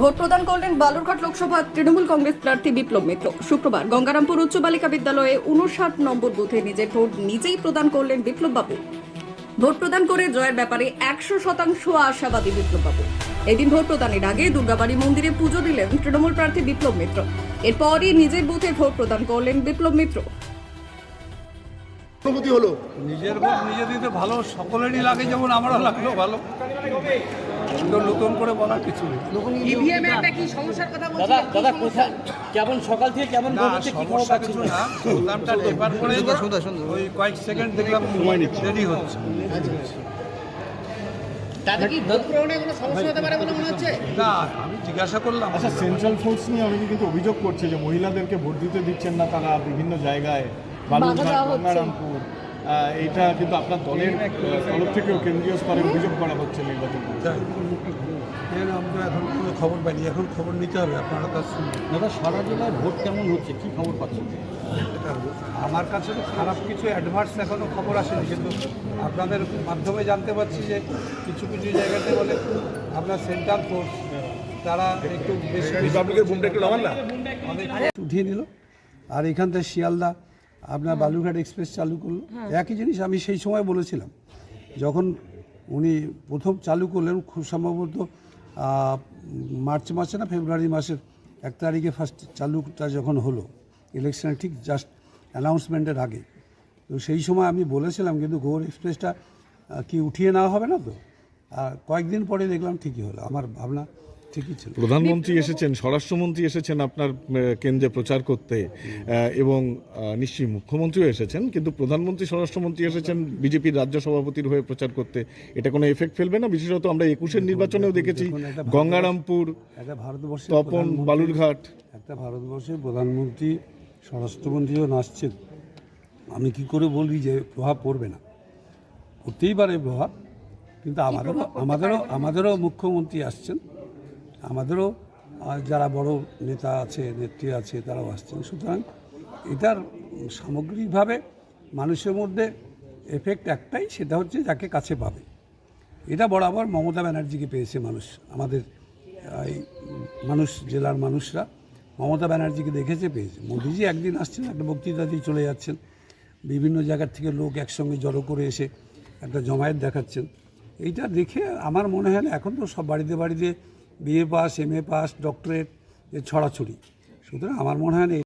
Vote প্রদান করলেন বালুরঘাট লোকসভা তৃণমূল কংগ্রেস প্রার্থী বিপ্লব মিত্র। শুক্রবার গঙ্গারামপুর উচ্চ বালিকা বিদ্যালয়ে উনষাট নম্বর বুথে নিজের ভোট নিজেই প্রদান করলেন বিপ্লব বাবু ভোট প্রদান করে জয়ের ব্যাপারে একশো শতাংশ আশাবাদী বিপ্লব বাবু এদিন ভোট প্রদানের আগে দুর্গাবাড়ি মন্দিরে পুজো দিলেন তৃণমূল প্রার্থী বিপ্লব মিত্র। এরপরই নিজের বুথে ভোট প্রদান করলেন বিপ্লব মিত্র। অনুভূতি হলো? নিজের ভোট নিজে দিতে ভালো সকলেরই লাগে যেমন আমারও লাগল ভালো। নতুন করে বলার কিছু নেই। ইভিএম একটা কি সমস্যার কথা বলছি দাদা দাদা কোথায় কেমন সকাল থেকে কেমন ভোট হচ্ছে কি খবর পাচ্ছেন? না। প্রোগ্রামটা এবার করে ওই কয়েক সেকেন্ড দেখলাম দেরি হচ্ছে। তাতে কি ভোট গ্রহণে কোনো সমস্যা হতে পারে বলে মনে হচ্ছে? না আমি জিজ্ঞাসা করলাম। আচ্ছা সেন্ট্রাল ফোর্স নিয়ে অনেকে কিন্তু অভিযোগ করছে যে মহিলাদেরকে ভোট দিতে দিচ্ছেন না তারা বিভিন্ন জায়গায় বালুরঘাট গঙ্গারামপুর। আহ, এটা কিন্তু আপনার দলের তরফ থেকেও কেন্দ্রীয় স্তরে অভিযোগ করা হচ্ছে নির্বাচন। আমরা এখন কোনো খবর পাইনি? এখন খবর নিতে হবে আপনারা কাছে দাদা সারা জেলায় ভোট কেমন হচ্ছে? কি খবর পাচ্ছেন? আমার কাছে তো খারাপ কিছু অ্যাডভান্স এখনও খবর আসেনি কিন্তু আপনাদের মাধ্যমে জানতে পারছি যে কিছু কিছু জায়গাতে বলে আপনার সেন্ট্রাল ফোর্স তারা একটু বেশি রিপাবলিকের বুমটা একটু নামান না। উঠিয়ে নিল। আর এখান থেকে শিয়ালদা আপনার বালুরঘাট এক্সপ্রেস চালু করল। একই জিনিস আমি সেই সময় বলেছিলাম যখন উনি প্রথম চালু করলেন খুব সম্ভবত মার্চ মাসে না ফেব্রুয়ারি মাসের এক তারিখে ফার্স্ট চালুটা যখন হলো ইলেকশনের ঠিক জাস্ট অ্যানাউন্সমেন্টের আগে। তো সেই সময় আমি বলেছিলাম কিন্তু গৌর এক্সপ্রেসটা কি উঠিয়ে নেওয়া হবে না তো? আর কয়েকদিন পরে দেখলাম ঠিকই হলো। আমার ভাবনা প্রধানমন্ত্রী এসেছেন স্বরাষ্ট্রমন্ত্রী এসেছেন আপনার কেন্দ্রে প্রচার করতে এবং নিশ্চয়ই মুখ্যমন্ত্রীও এসেছেন কিন্তু প্রধানমন্ত্রী স্বরাষ্ট্রমন্ত্রী এসেছেন বিজেপির রাজ্য সভাপতির হয়ে প্রচার করতে। এটা কোনো এফেক্ট ফেলবে না? বিশেষত আমরা একুশের নির্বাচনেও দেখেছি গঙ্গারামপুর তপন বালুরঘাট। একটা ভারতবর্ষের প্রধানমন্ত্রী স্বরাষ্ট্রমন্ত্রীও নাচছেন। আমি কি করে বলি যে প্রভাব পড়বে না। পড়তেই পারে প্রভাব কিন্তু আমাদেরও আমাদেরও আমাদেরও মুখ্যমন্ত্রী আসছেন। আমাদেরও যারা বড় নেতা আছে, নেত্রী আছে, তারাও আসছেন। সুতরাং এটার সামগ্রিকভাবে মানুষের মধ্যে এফেক্ট একটাই, সেটা হচ্ছে যাকে কাছে পাবে। এটা বরাবর মমতা ব্যানার্জিকে পেয়েছে মানুষ, আমাদের এই মানুষ, জেলার মানুষরা। মমতা ব্যানার্জিকে দেখেছে, পেয়েছে। মোদিজি একদিন আসছেন, একটা বক্তৃতা দিয়ে চলে যাচ্ছেন। বিভিন্ন জায়গার থেকে লোক একসঙ্গে জড়ো করে এসে একটা জমায়েত দেখাচ্ছেন। এইটা দেখে আমার মনে হয় এখন তো সব বাড়িতে বাড়িতে BA pass M A pass doctorate এর ছড়াছড়ি। সুতরাং আমার মনে হয় না